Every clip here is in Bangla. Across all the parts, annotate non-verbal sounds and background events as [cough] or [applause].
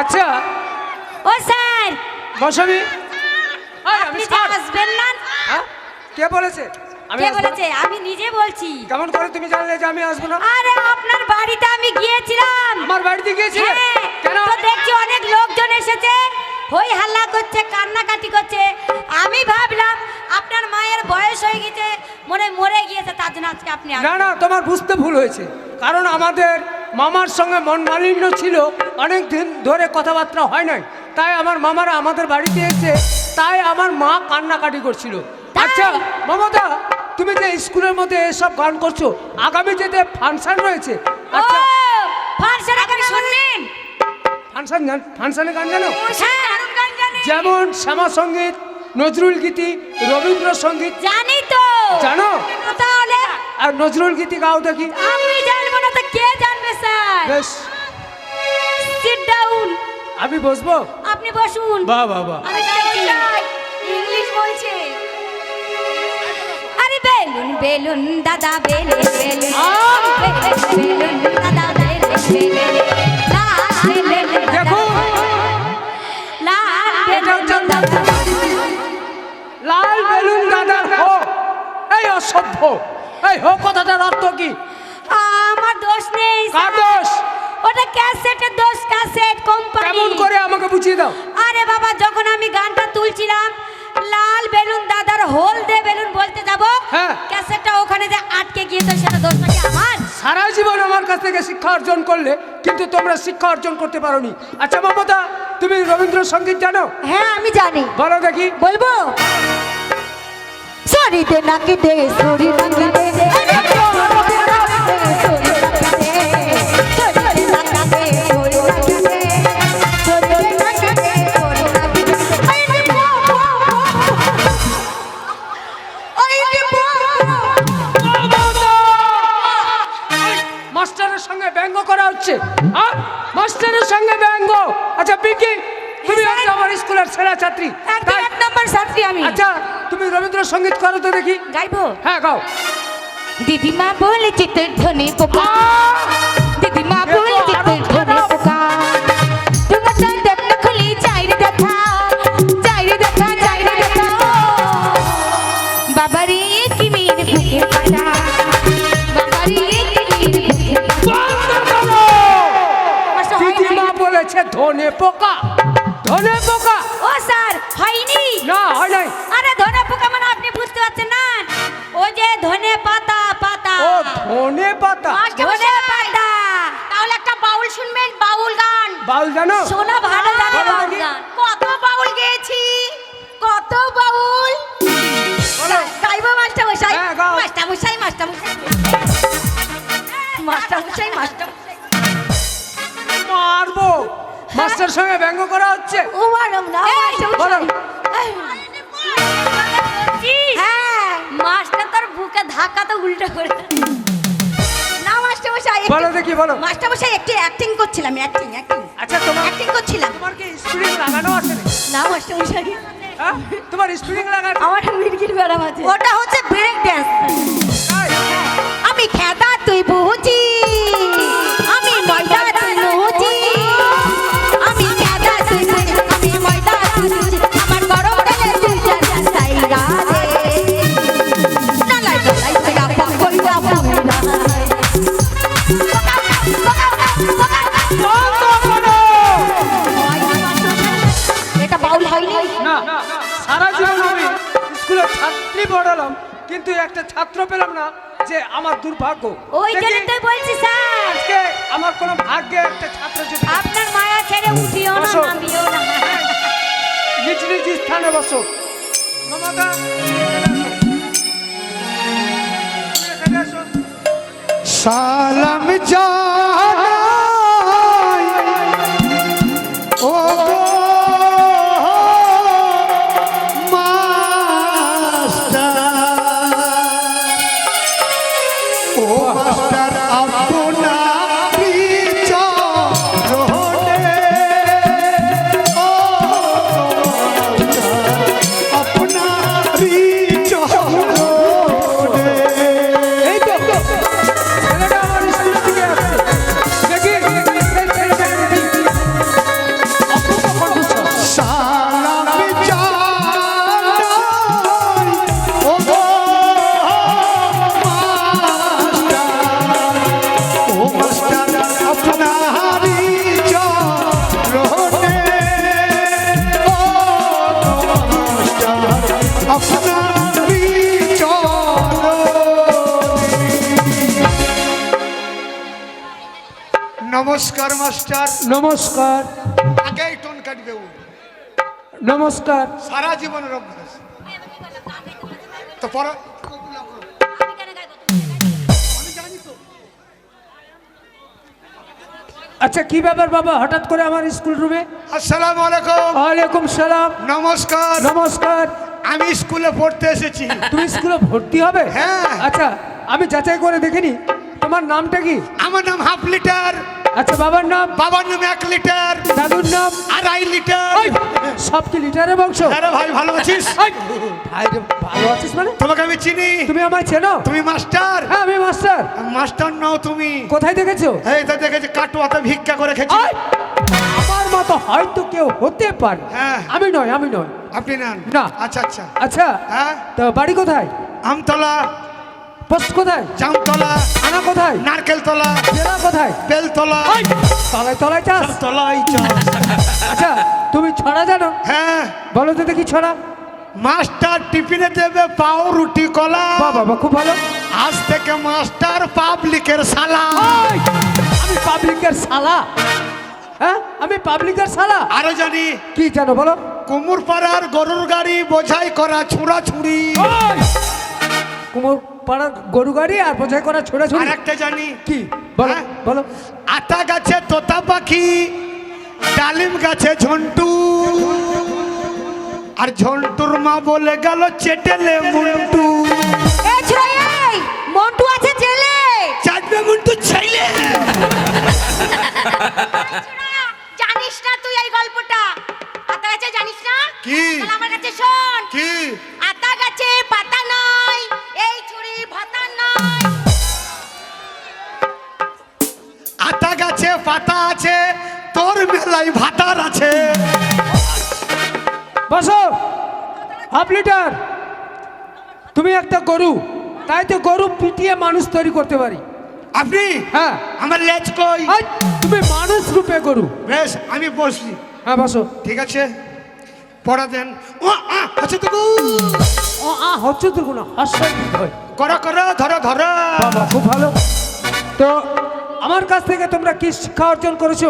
আচ্ছা। ও স্যার। আমি আপনি যে আসবেন না? হ্যাঁ? কে বলেছে? আমি কে বলেছে? আমি নিজে বলছি। কেমন করে তুমি জানলে যে আমি আসব না? আরে আপনার বাড়িতে আমি গিয়েছিলাম। আমার বাড়িতে গিয়েছিলে? হ্যাঁ, কেন? তো দেখছি অনেক লোকজন এসেছে। হই হাল্লা করছে কান্নাকাটি করছে। আমি ভাবলাম আপনার মায়ের বয়স হয়ে গেছে মনে মরে গিয়েছে তার জন্য আজকে আপনি না না তোমার বুঝতে ভুল হয়েছে। কারণ আমাদের মামার সঙ্গে মন মালিন্য ছিল। অনেক দিন ধরে কথাবার্তা হয় নাই। তাই আমার মামারা আমাদের বাড়িতে এসে তাই আমার মা কান্নাকাটি করছিল। আচ্ছা মমতা তুমি যে স্কুলের মধ্যে এসব গান করছ আগামী যে ফাংশন রয়েছে আচ্ছা। ফাংশন ফাংশন গান জানো? গান জানি। যেমন শ্যামা সংগীত নজরুল গীতি রবীন্দ্রসঙ্গীত জানি তো। জানো? তাহলে? আর নজরুল গীতি গাও দেখি। আমি জানব না তো কে জানবে স্যার বেশ। সিট ডাউন আমি বসবো? আপনি বসুন। বাহ বাহ বাহ। আমি ইংলিশ বলছে। আরে বেলুন বেলুন দাদা বেলে বেলুন! বেলুন দাদা বেলে বেলুন লাল বেলুন দাদা। দেখো। লাল এটা বেলুন হচ্ছে দাদা। লাল বেলুন দাদার হো এই অসভ্য। এই হো কথাটার অর্থ কি? আমার দোষ নেই কার দোষ? ওটা ক্যাসেটের দোষ ক্যাসেট কোম্পানি। কেমন করে আমাকে বুঝিয়ে দাও? আরে বাবা যখন আমি গানটা তুলছিলাম লাল বেলুন দাদার হোল দে বেলুন বলতে যাব হ্যাঁ। ক্যাসেটটা ওখানে যে আটকে গিয়ে তো সেটা দোষটা কি আমার? সারা জীবন আমার কাছ থেকে শিক্ষা অর্জন করলে কিন্তু তোমরা শিক্ষা অর্জন করতে পারোনি। আচ্ছা মমতা তুমি রবীন্দ্রসঙ্গীত জানো? হ্যাঁ আমি জানি। বলো দেখি। বলব? সরি দে নাকি দে সরি নাকি দে গাইবো। হ্যাঁ গাও। দিদিমা বলেছে তোর ধনে পোকা মাস্টার মশাই মাস্টার মারবো। মাস্টার সঙ্গে ব্যঙ্গ করা হচ্ছে? ও ম্যাডাম না মাস্টার হ্যাঁ মাস্টার তোর বুকে ধাক্কা তো উল্টো করে। না মাস্টার মশাই বলো দেখি বলো। মাস্টার মশাই একটু অ্যাক্টিং করছিলাম অ্যাক্টিং অ্যাক্টিং আচ্ছা তোমার অ্যাক্টিং করছিলাম। তোমার কি স্প্রিং লাগানো আছে না মাস্টার মশাই। হ্যাঁ? তোমার স্প্রিং লাগানো আমার মির্গির বেড়াম আছে। ওটা হচ্ছে ব্রেক ড্যান্স? আমি খেদা তুই বুঝি? দুর্ভাগ্য ওই জন্য তো বলছি স্যার। আজকে আমার কোনো ভাগ্যে একটা ছাত্র যদি আপনার মায়া ছেড়ে উঠিও না। নামিও না। নিজ নিজ স্থানে বসো। মমতা। সালাম জানাই মাস্টার নমস্কার। আগেই টোন কাটবে ও। নমস্কার। সারা জীবনের অভ্যাস। তো পরে আচ্ছা কি ব্যাপার বাবা? হঠাৎ করে আমার স্কুল রুমে? আসসালামু আলাইকুম। ওয়ালাইকুম সালাম। নমস্কার। নমস্কার। আমি স্কুলে পড়তে এসেছি। তুমি স্কুলে ভর্তি হবে? হ্যাঁ। আচ্ছা আমি যাচাই করে দেখিনি। তোমার নামটা কি? আমার নাম হাফ লিটার। আচ্ছা বাবার নাম? বাবার নাম এক লিটার দাদুর নাম? আড়াই লিটার। সব কি লিটারে বংশ? আরে ভাই ভালো আছিস? ভাই ভালো আছিস মানে? তোমাকে আমি চিনি। তুমি আমায় চেনো? তুমি মাস্টার? হ্যাঁ আমি মাস্টার। মাস্টার নাও তুমি। কোথায় দেখেছ? এই তো দেখেছি কাটুয়াতে ভিক্ষা করে খেয়েছি। আমার মতো হয়তো কেউ হতে পারে। হ্যাঁ। আমি নয় আমি নয়। আপনি নেন। না। আচ্ছা আচ্ছা। আচ্ছা হ্যাঁ? তো বাড়ি কোথায়? আমতলা। পোস্ট কোথায়? জামতলা। আনা কোথায়? নারকেল তলা জেলা কোথায়? বেলতলা। তলায় তলায় চাষ তলাই আচ্ছা তুমি ছড়া জানো? হ্যাঁ। বলো তো দেখি ছড়া। মাস্টার টিফিনে দেবে পাও রুটি কলা বাবা খুব ভালো। আজ থেকে মাস্টার পাবলিকের সালা আমি পাবলিকের সালা হ্যাঁ আমি পাবলিকের সালা আরও জানি। কি জানো বলো? কুমুর পাড়ার গরুর গাড়ি বোঝাই করা ছুড়া ছুড়ি কুমোর পাড়ার গরু গাড়ি আর বোঝাই করা ছোড়া ছুড়ি। একটা জানি। কি? বলো হ্যাঁ? বলো। আতা গাছে তোতা পাখি ডালিম গাছে ঝন্টু। আর ঝন্টুর মা বলে গেল চেটেলে মুন্টু মন্টু আছে জেলে। চাটবে মুন্টু ছেলে। জানিস না তুই এই গল্পটা? আতা গাছে জানিস না? কি? আমার কাছে শোন। কি? আতা গাছে আতা গাছে পাতা আছে তোর মেলায় ভাতার আছে। বসো। Half litre. তুমি একটা গরু তাই তো গরু পিটিয়ে মানুষ তৈরি করতে পারি। আপনি? হ্যাঁ। আমার লেজ কই? তুমি মানুষ রূপে গরু। বেশ আমি বসলি হ্যাঁ বসো। ঠিক আছে পড়া দেন। ও আ, আছে তো। ও আ হচ্ছে তো কোনো হাস্যই হয়? করো করো ধরো ধরো। বাবা খুব ভালো। তো আমার কাছ থেকে তোমরা কি শিক্ষা অর্জন করেছ?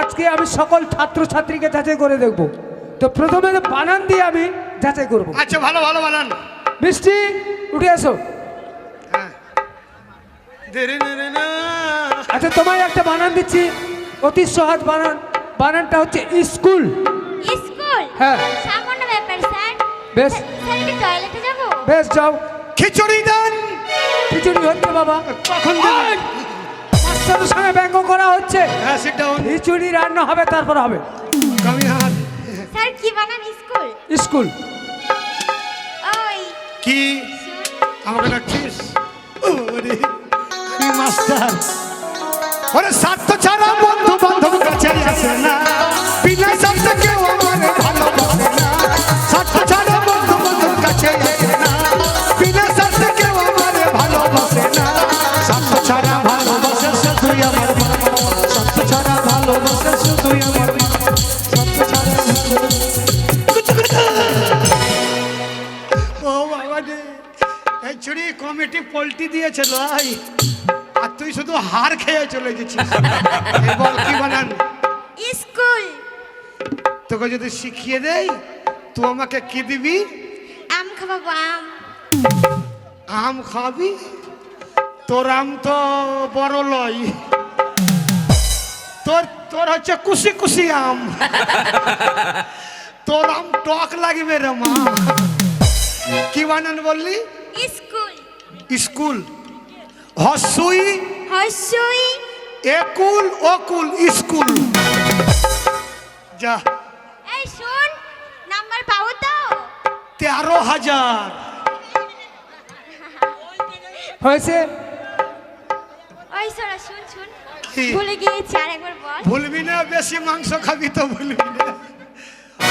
আজকে আমি সকল ছাত্র ছাত্রীকে যাচাই করে দেখব। তো প্রথমে তো বানান দিয়ে আমি যাচাই করব। আচ্ছা ভালো ভালো বানান। মিষ্টি উঠে আসো হ্যাঁ। দেরি নে রে না। আচ্ছা তোমায় একটা বানান দিচ্ছি। অতি সহজ বানান। বানানটা হচ্ছে স্কুল। স্কুল? হ্যাঁ। সামান্য ব্যাপার স্যার। বেশ। স্যার একটু টয়লেটে যাব? বেশ যাও। খিচুড়ি দেন। খিচুড়ি হচ্ছে বাবা। কখন দেবেন? মাস্টারের সঙ্গে ব্যঙ্গ করা হচ্ছে। হ্যাঁ সিট ডাউন খিচুড়ি রান্না হবে তারপর হবে। কামি হাত স্যার কি বানান স্কুল? স্কুল। ওই। কি? আমাকে ডাকছিস? ওরে আমি মাস্টার। ওরে স্বার্থ ছাড়া বন্ধু বান্ধব কাছে আসে না। বিনা স্বার্থে কেউ আমার ভালোবাসে না। স্বার্থ ছাড়া বন্ধু বান্ধব কাছে আসে না। বিনা স্বার্থে কেউ আমার ভালোবাসে না। স্বার্থ ছাড়া লাই আর তুই শুধু হার খেয়ে চলে গেছিস। বল কি বানান? স্কুল। তোকে যদি শিখিয়ে দেই তুই আমাকে কি দিবি? আম খাব আম। আম খাবি তোর আম তো বড় লয় তোর তোর হচ্ছে কুশি কুশি আম। তোর আম টক লাগবে রে মা। কি বানান বললি? স্কুল। স্কুল। হসুই হসই। একুল অকুল স্কুল। যা। এই শুন নাম্বার পাবো তো। তেরো হাজার। হয়েছে? ওই সরা শুন শুন? ভুলে গিয়েছি আরেকবার বল। ভুলবি না বেশি মাংস খাবি তো ভুলবি না।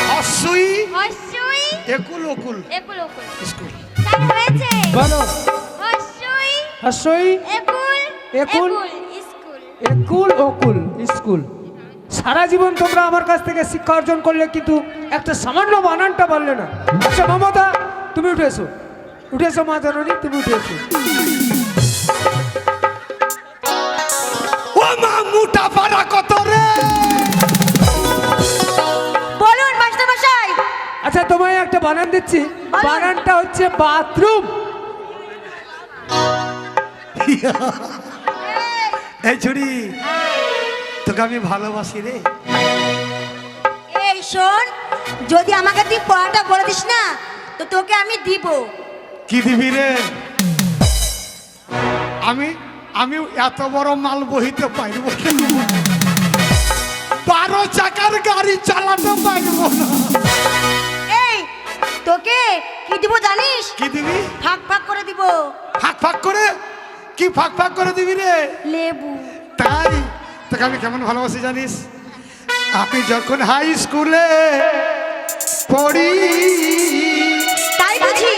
হসুই হসই। একুল অকুল একুল ওকুল স্কুল। হয়েছে। বলো। হস্যই একুল একুল? অকুল স্কুল। সারা জীবন তোমরা আমার কাছ থেকে শিক্ষা অর্জন করলে কিন্তু একটা সামান্য বানানটা পারলে না। আচ্ছা মমতা তুমি উঠে এসো। উঠে এসো মা জানি তুমি উঠে এসো। ও মা মোটা পাড়া কত রে? বলুন মাস্টার মশাই আচ্ছা তোমায় একটা বানান দিচ্ছি। বানানটা হচ্ছে বাথরুম। [laughs] এই ছুরি তোকে আমি ভালোবাসি রে। এই শোন যদি আমাকে তুই পড়াটা বলে দিস না তো তোকে আমি দিব। কি দিবি রে? আমি আমি এত বড় মাল বহিতে পারব। বারো চাকার গাড়ি চালাতে পারব না। এই তোকে কি দিব জানিস? কি দিবি? ফাঁক ফাঁক করে দিব। ফাঁক ফাঁক করে? কি ফাঁক ফাঁক করে দিবি রে? লেবু। তাই? তোকে আমি কেমন ভালোবাসি জানিস? আমি যখন হাই স্কুলে পড়ি তাই বুঝি?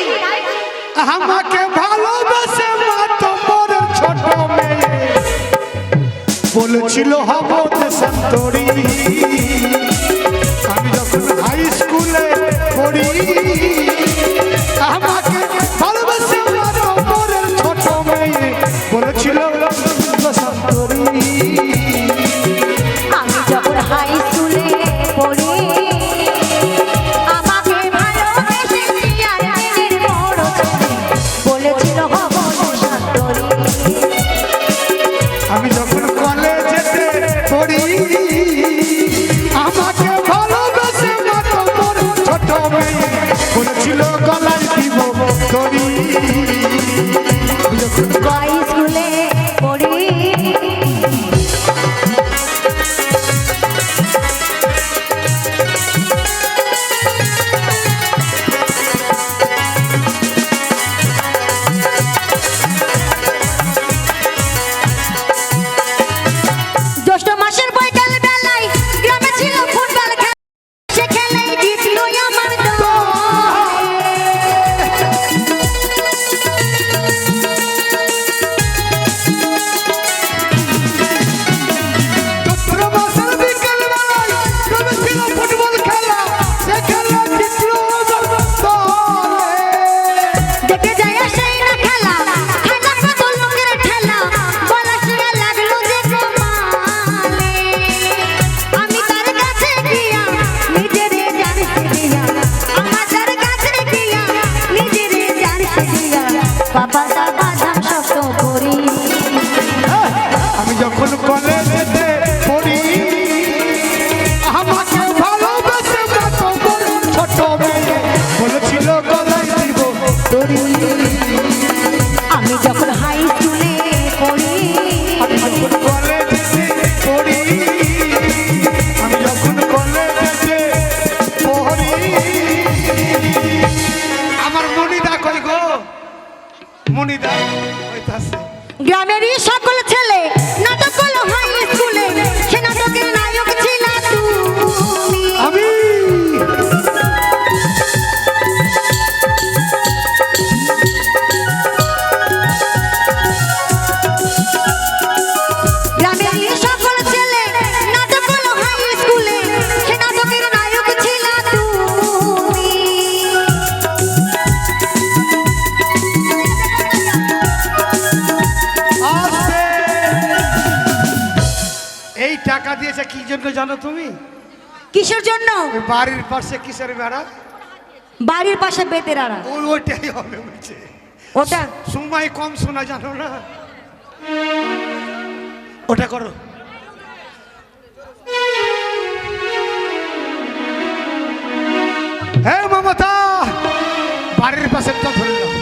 আমাকে ভালোবেসে মাতবর ছোট মেয়ে বলেছিল হব দেশান্তরী। জন্য জানো তুমি? কিসের জন্য? বাড়ির পাশে কিসের বেড়া? বাড়ির পাশে বেতেরারা ওই ওইটাই হবে বলছে। ওটা? সময় কম শোনা জানো না? ওটা করো। হ্যাঁ মমতা! বাড়ির পাশে তো ধরলাম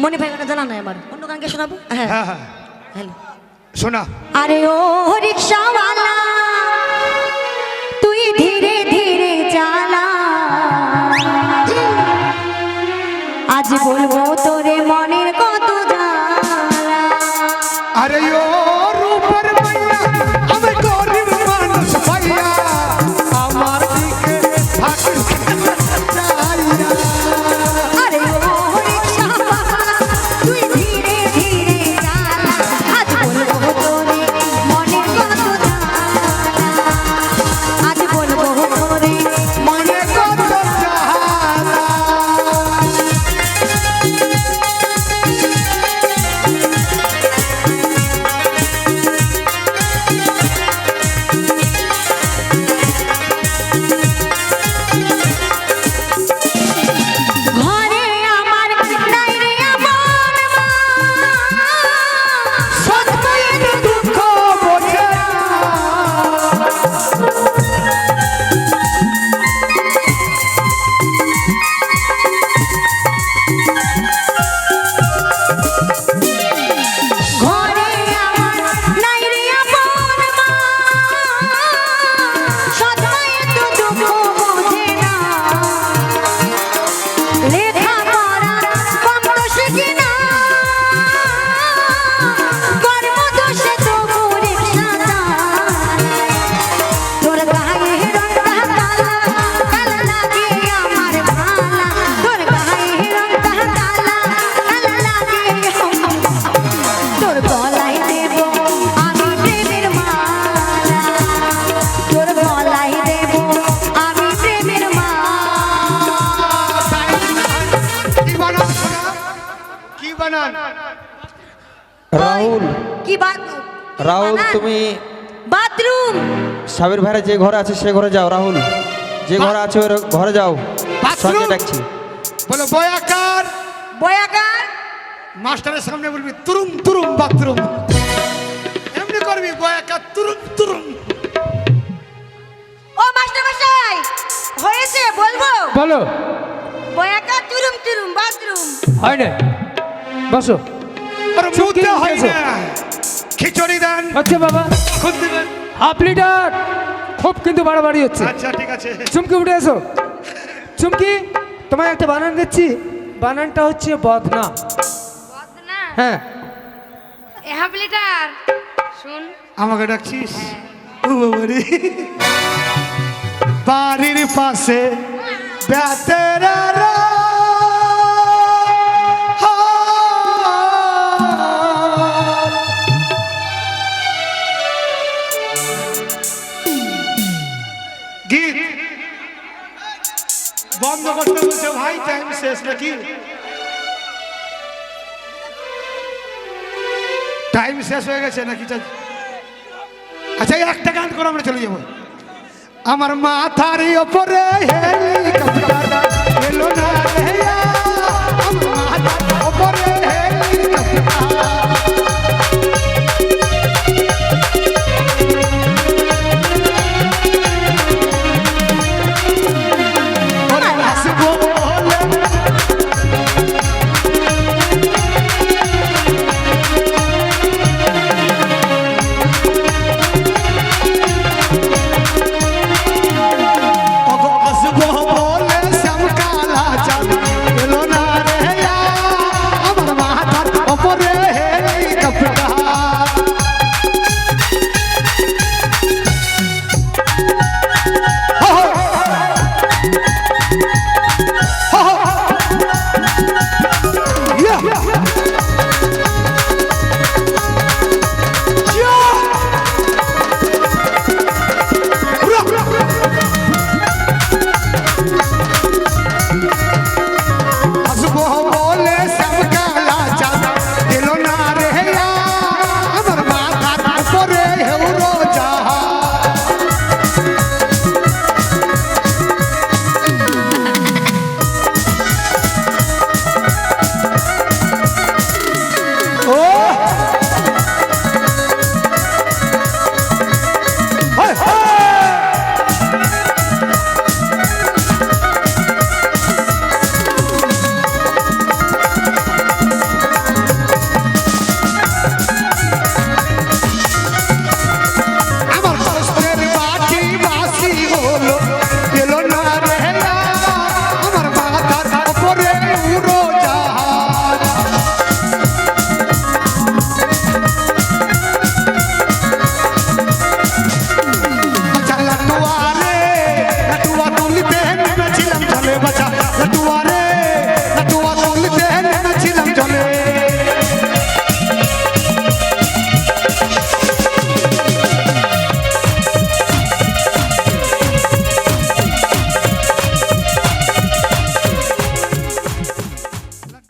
মনে ভাই ওটা জানা নাই আমার। অন্য গানকে শোনাবো? হ্যাঁ। হ্যাঁ হ্যাঁ। হ্যালো। শোনা। আরে ও রিক্সাওয়ালা তুই ধীরে ধীরে চালা। আজ বলব বানান। রাহুল। কি বাদ রাহুল? তুমি বাথরুম। সাবির ভাইয়ের যে ঘরে আছে সে ঘরে যাও রাহুল। যে ঘরে আছে ওই ঘরে যাও? সঙ্গে ডাকছি বলো বয়াকার। বয়াগার মাস্টারের সামনে বলবি তুরুম তুরুম বাথরুম। এমনি করবি বয়াকার তুরুম তুরুম। ও মাস্টার মশাই হয়েছে বলব? বলো। বয়াগার তুরুম তুরুম বাথরুম। হয় না বসো। খিচুড়ি দেন। হচ্ছে বাবা। Half litre. খুব কিন্তু বাড়াবাড়ি হচ্ছে। আচ্ছা ঠিক আছে। চুমকি উঠে এসো। চুমকি তোমায় একটা বানান দিচ্ছি। বানানটা হচ্ছে বদনা। হ্যাঁ। Half litre. শুন। আমাকে ডাকছিস। বাড়ির পাশে বেতের বন্ধ করতে বলছে, ভাই টাইম শেষ নাকি? টাইম শেষ হয়ে গেছে নাকি আচ্ছা একটা গান করে আমরা চলে যাব। আমার মাথার ওপরে হেলিকপ্টার